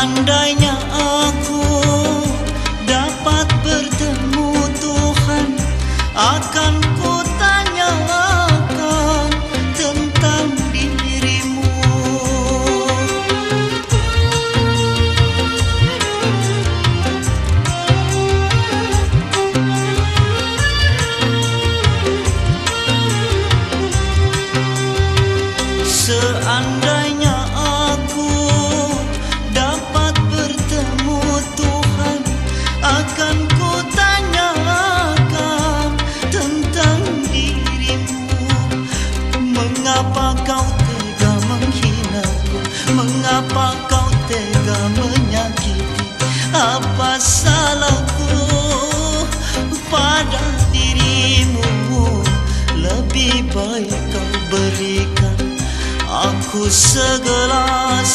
Seandainya aku dapat bertemu Tuhan Akan ku tanyakan tentang dirimu. Seandainya Mengapa kau tega menghinaku? Mengapa kau tega menyakiti? Apa salahku pada dirimu? Lebih baik kau berikan Aku segelas